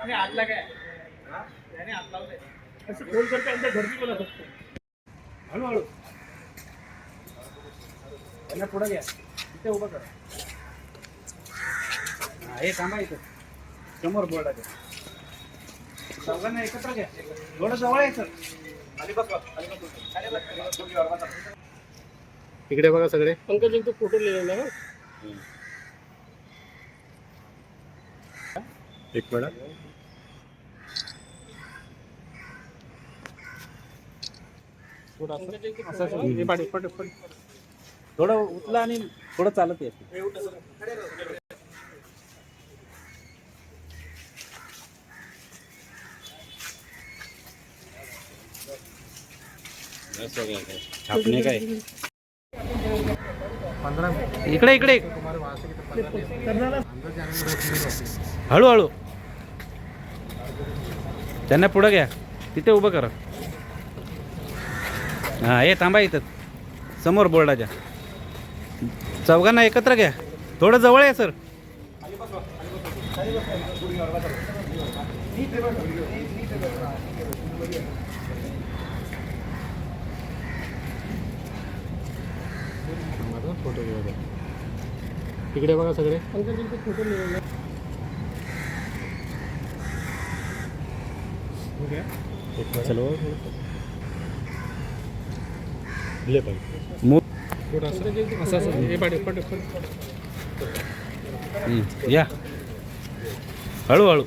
आणि आतला काय त्याने हात लावलाय. असं फोन करता घरची हळूहळू. त्यांना पुढे घ्या. इथे उभं करा. हा हे थांबा इथं. समोर बोर्डा घ्या चौघांना एकत्र घ्या. थोडं जवळ आहे सर. खाली बघ खाली खाली. इकडे बघा सगळे. पंकज एक फोटो लिहिलेला एक मिनिट. थोडं उचला आणि थोडं चालत येते छापणे काय? इकडे इकडे. हळूहळू. त्यांना पुढं घ्या. तिथे उभं करा. हा हे थांबा इथं. समोर बोर्डाच्या. चौघांना एकत्र घ्या. थोडं जवळ आहे सर. फोटो इकडे बघा सगळे. फोटो चलो दिले पाहिजे असं. असं हे पाठी या. हळूहळू.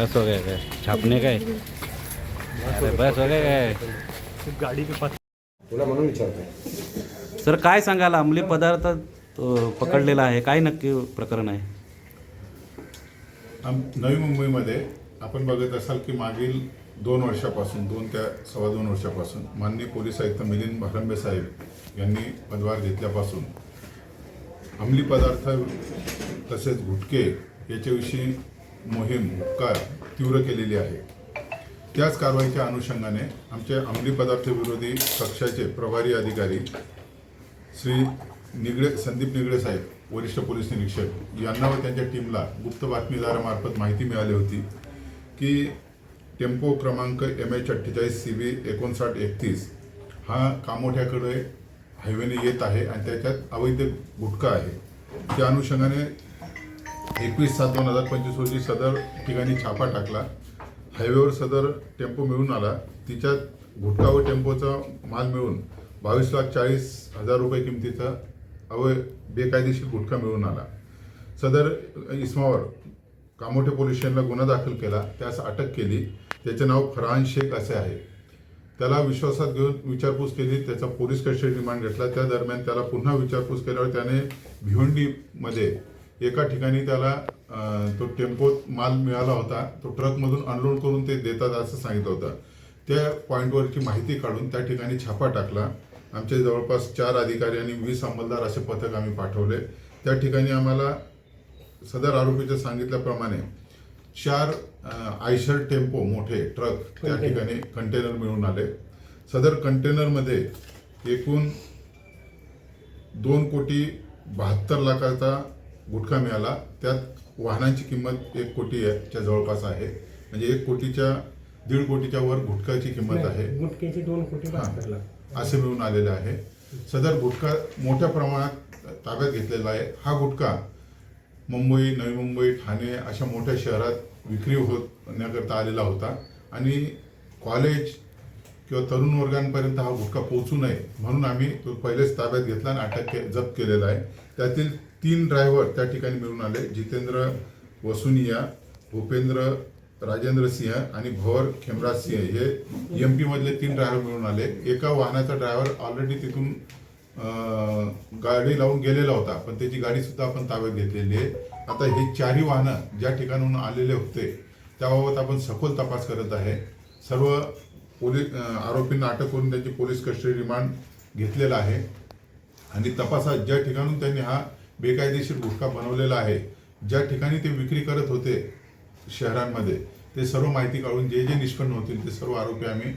बस हो गया काय छापने काय अरे बस हो गया काय गाडी के पास तुला म्हणून विचारतो सर काय सांगाल? अंमली पदार्थ पकडलेला आहे. काय नक्की प्रकरण आहे? नवी मुंबईमध्ये आपण बघत असाल की मागील दोन वर्षापासून दोन त्या सव्वा दोन वर्षापासून माननीय पोलीस आयुक्त मिलिंद भालंबे साहेब यांनी पदभार घेतल्यापासून अंमली पदार्थ तसेच गुटखे याच्याविषयी मोहीम उपकार तीव्र केलेली आहे. त्याच कारवाईच्या अनुषंगाने आमचे अंमली पदार्थ विरोधी कक्षाचे प्रभारी अधिकारी श्री निगडे संदीप निगडे साहेब वरिष्ठ पोलीस निरीक्षक यांना व त्यांच्या टीमला गुप्त बातमीदारामार्फत माहिती मिळाली होती की टेम्पो क्रमांक एम एच अठ्ठेचाळीस सी बी एकोणसाठ एकतीस हा कामोठ्याकडे हायवेने येत आहे आणि त्याच्यात अवैध गुटखा आहे. त्या अनुषंगाने एकवीस सात दोन हजार पंचवीस रोजी सदर ठिकाणी छापा टाकला. हायवेवर सदर टेम्पो मिळून आला. तिच्यात गुटखा व टेम्पोचा माल मिळून बावीस लाख चाळीस हजार रुपये किमतीचा अवय बेकायदेशीर गुटखा मिळून आला. सदर इस्मावर कामोठे पोलीस स्टेशनला गुन्हा दाखल केला. त्यास अटक केली. त्याचे नाव फरहान शेख असे आहे. त्याला विश्वासात घेऊन विचारपूस केली. त्याचा पोलीस कस्टडी रिमांड घेतला. त्या दरम्यान त्याला पुन्हा विचारपूस केल्यावर त्याने भिवंडीमध्ये एका ठिकाणी त्याला तो टेम्पो माल मिळाला होता. तो ट्रकमधून अनलोड करून ते देतात असं सांगितलं होतं. त्या पॉईंटवरची माहिती काढून त्या ठिकाणी छापा टाकला. आमचे जवळपास चार अधिकारी आणि वीस अंमलदार असे पथक आम्ही पाठवले. त्या ठिकाणी आम्हाला सदर आरोपीच्या सांगितल्याप्रमाणे चार आयशर टेम्पो मोठे ट्रक त्या ठिकाणी कंटेनर मिळून आले. सदर कंटेनरमध्ये एकूण दोन कोटी बहात्तर लाखाचा गुटखा मिळाला. त्यात वाहनांची किंमत एक कोटीच्या जवळपास आहे. म्हणजे एक कोटीच्या दीड कोटीच्या वर गुटखाची किंमत आहे. गुटख्याची दोन कोटी. असे मिळून आलेले आहे. सदर गुटखा मोठ्या प्रमाणात ताब्यात घेतलेला आहे. हा गुटखा मुंबई नवी मुंबई ठाणे अशा मोठ्या शहरात विक्री होण्याकरता आलेला होता. आणि कॉलेज किंवा तरुण वर्गांपर्यंत हा गुटखा पोहोचू नये म्हणून आम्ही तो पहिलेच ताब्यात घेतला आणि अटक के जप्त केलेला आहे. त्यातील तीन ड्रायव्हर त्या ठिकाणी मिळून आले. जितेंद्र वसुनिया भूपेंद्र राजेंद्र सिंह आणि भवर खेमराज सिंह. हे एम पीमधले तीन ड्रायव्हर मिळून आले. एका वाहनाचा ड्रायव्हर ऑलरेडी तिथून गाडी लावून गेलेला होता. पण त्याची गाडी सुद्धा आपण ताब्यात घेतलेली आहे. आता हे चारही वाहनं ज्या ठिकाणाहून आलेले होते त्याबाबत आपण सखोल तपास करत आहे. सर्व पोलीस आरोपींना अटक करून त्यांची पोलीस कस्टडी रिमांड घेतलेला आहे. आणि तपासात ज्या ठिकाणून त्यांनी हा बेकायदेशीर गुटखा बनवलेला आहे. ज्या ठिकाणी ते विक्री करत होते शहरांमध्ये ते सर्व माहिती काढून जे जे निष्पन्न होतील ते सर्व आरोपी आम्ही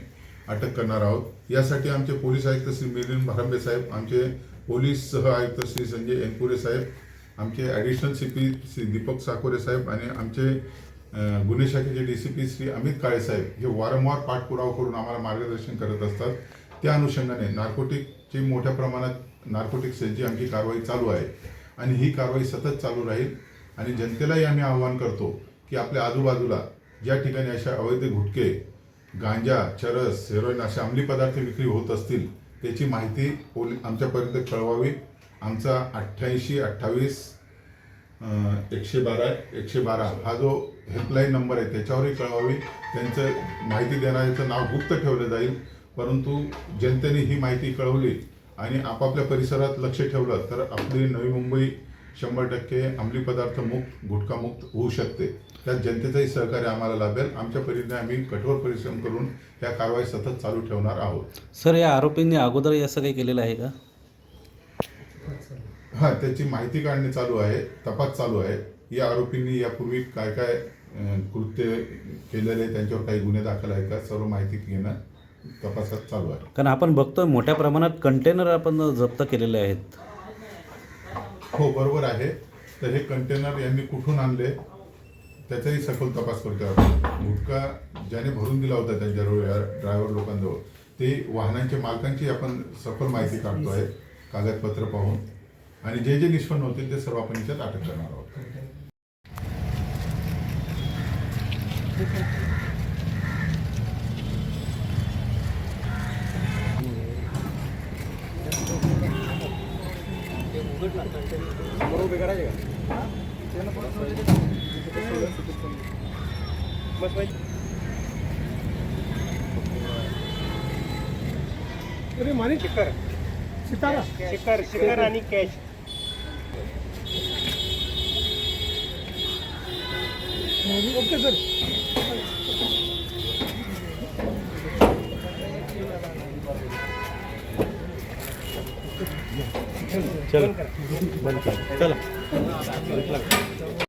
अटक करणार आहोत. यासाठी आमचे पोलीस आयुक्त श्री मिलिंद भारंबे साहेब आमचे पोलीस सह आयुक्त श्री संजय एनपुरे साहेब आमचे additional C P Shri Deepak Sakore साहेब आणि आमचे गुन्हे शाखेचे D C P Shri Amit Kale साहेब हे वारंवार पाठपुरावा करून आम्हाला मार्गदर्शन करत असतात. त्या अनुषंगाने नार्कोटिकची मोठ्या प्रमाणात नार्कोटिक सेलची आमची कारवाई चालू आहे. आणि ही कारवाई सतत चालू राहील. आणि जनतेलाही आम्ही आवाहन करतो की आपल्या आजूबाजूला ज्या ठिकाणी अशा अवैध गुटखे गांजा चरस हेरोईन असे अंमली पदार्थ विक्री होत असतील त्याची माहिती पोली आमच्यापर्यंत कळवावी. आमचा अठ्ठ्याऐंशी अठ्ठावीस एकशे बारा एकशे बारा हा जो हेल्पलाईन नंबर आहे त्याच्यावरही कळवावी. त्यांचं माहिती देणाऱ्याचं नाव गुप्त ठेवलं जाईल. परंतु जनतेने ही माहिती कळवली आणि आपापल्या परिसरात लक्ष ठेवलं तर आपली नवी मुंबई शंभर टक्के अंमली पदार्थ मुक्त गुटखा मुक्त होऊ शकते. त्यात जनतेचंही सहकार्य आम्हाला लाभेल. आमच्या परीने आम्ही कठोर परिश्रम करून या कारवाई सतत चालू ठेवणार आहोत. सर या आरोपींनी अगोदर असं काही केलेलं आहे का? हा त्याची माहिती काढणे चालू आहे तपास चालू आहे. या आरोपींनी यापूर्वी काय काय कृत्य केलेले त्यांच्यावर काही गुन्हे दाखल आहे का? सर्व माहिती घेणं तपासात चालू आहे. कारण आपण बघतोय मोठ्या प्रमाणात कंटेनर आपण जप्त केलेले आहेत. हो बरोबर आहे. तर हे कंटेनर यांनी कुठून आणले? त्याचाही सखोल तपास करतो आपण. गुटखा ज्याने भरून दिला होता त्यांच्या ड्रायव्हर लोकांजवळ ते वाहनांच्या मालकांची आपण सखोल माहिती काढतो आहे कागदपत्र पाहून. आणि जे जे निष्पन्न होतील ते सर्व आपण याच्यात अटक करणार आहोत. शिखर सितारा शिखर शिखर आणि कॅश ओके सर चला.